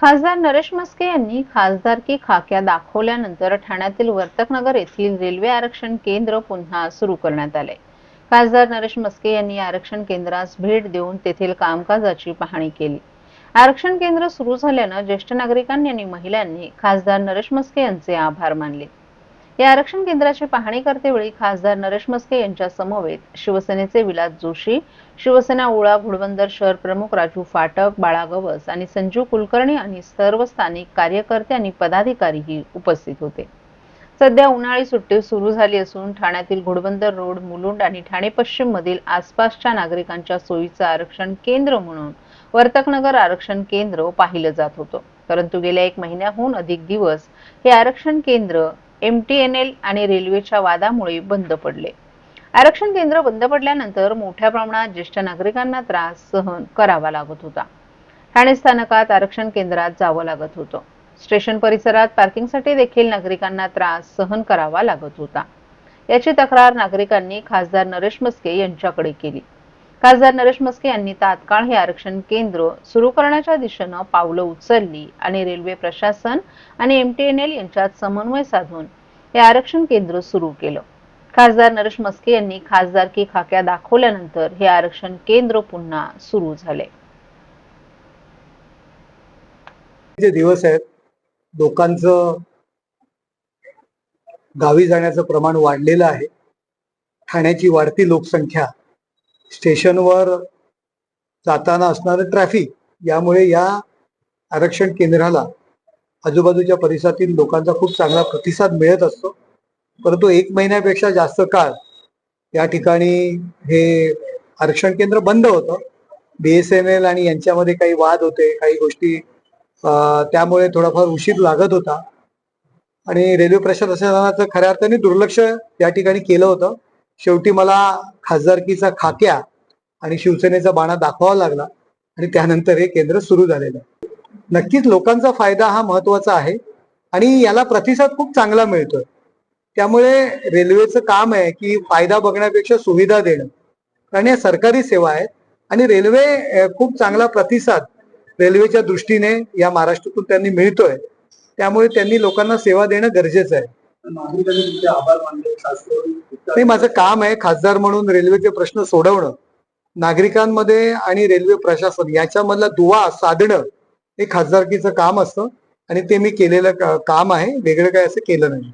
खासदार नरेश मस्के यांनी खासदारकी खाक्या दाखवल्यानंतर ठाण्यातील वर्तकनगर येथील रेल्वे आरक्षण केंद्र पुन्हा सुरू करण्यात आले. खासदार नरेश मस्के यांनी आरक्षण केंद्रास भेट देऊन तेथील कामकाजाची पाहणी केली. आरक्षण केंद्र सुरू झाल्यानं ज्येष्ठ नागरिकांनी आणि महिलांनी खासदार नरेश मस्के यांचे आभार मानले. या आरक्षण केंद्राची पाहणी करतेवेळी खासदार नरेश मस्के यांच्या समवेत शिवसेनेचे विलास जोशी शिवसेना ओळा घोडबंदर शहर प्रमुख राजू फाटक बाळा गवस आणि संजू कुलकर्णी आणि सर्व स्थानिक कार्यकर्ते आणि पदाधिकारीही उपस्थित होते. सध्या उन्हाळी सुट्टी सुरू झाली असून ठाण्यातील घोडबंदर रोड मुलुंड आणि ठाणे पश्चिम मधील आसपासच्या नागरिकांच्या सोयीचं आरक्षण केंद्र म्हणून वर्तकनगर आरक्षण केंद्र पाहिलं जात होतं. परंतु गेल्या एक महिन्याहून अधिक दिवस हे आरक्षण केंद्र एमटीएनएल आणि रेल्वेच्या वादामुळे बंद पडले. आरक्षण केंद्र बंद पडल्यानंतर मोठ्या प्रमाणात ज्येष्ठ नागरिकांना त्रास सहन करावा लागत होता. ठाणे स्थानकात आरक्षण केंद्रात जावं लागत होतं. स्टेशन परिसरात पार्किंगसाठी देखील नागरिकांना त्रास सहन करावा लागत होता. याची तक्रार नागरिकांनी खासदार नरेश मस्के यांच्याकडे केली. खासदार नरेश मस्के यांनी तात्काळ हे आरक्षण केंद्र सुरू करण्याच्या दिशेनं पावलं उचलली आणि रेल्वे प्रशासन आणि एमटीएनएल यांच्यात समन्वय साधून हे आरक्षण केंद्र सुरू केलं. खासदार नरेश मस्के यांनी खासदारकी खाक्या दाखवल्यानंतर हे आरक्षण केंद्र पुन्हा सुरू झाले. जे दिवस आहेत लोकांचं गावी जाण्याचं प्रमाण वाढलेलं आहे. ठाण्याची वाढती लोकसंख्या स्टेशनवर जाताना असणारं ट्रॅफिक यामुळे या आरक्षण केंद्राला आजूबाजूच्या परिसरातील लोकांचा खूप चांगला प्रतिसाद मिळत असतो. परंतु एक महिन्यापेक्षा जास्त काळ या ठिकाणी हे आरक्षण केंद्र बंद होतं. बीएसएनएल आणि यांच्यामध्ये काही वाद होते काही गोष्टी त्यामुळे थोडाफार उशीर लागत होता. आणि रेल्वे प्रशासनाचं खऱ्या अर्थाने दुर्लक्ष या ठिकाणी केलं होतं. शेवटी मला खासदारकीचा खाक्या आणि शिवसेनेचा बाणा दाखवावा लागला आणि त्यानंतर हे केंद्र सुरू झालेलं. आहे नक्कीच लोकांचा फायदा हा महत्त्वाचा आहे आणि याला प्रतिसाद खूप चांगला मिळतोय. त्यामुळे रेल्वेचं काम आहे की फायदा बघण्यापेक्षा सुविधा देणं. कारण या सरकारी सेवा आहेत आणि रेल्वे खूप चांगला प्रतिसाद रेल्वेच्या दृष्टीने या महाराष्ट्रातून त्यांनी मिळतोय. त्यामुळे त्यांनी लोकांना सेवा देणं गरजेचं आहे. ते माझं काम आहे खासदार म्हणून रेल्वेचे प्रश्न सोडवणं. नागरिकांमध्ये आणि रेल्वे प्रशासन याच्यामधला दुवा साधणं. हे खासदारकीचं काम असतं आणि ते मी केलेलं काम आहे. वेगळं काय असं केलं नाही.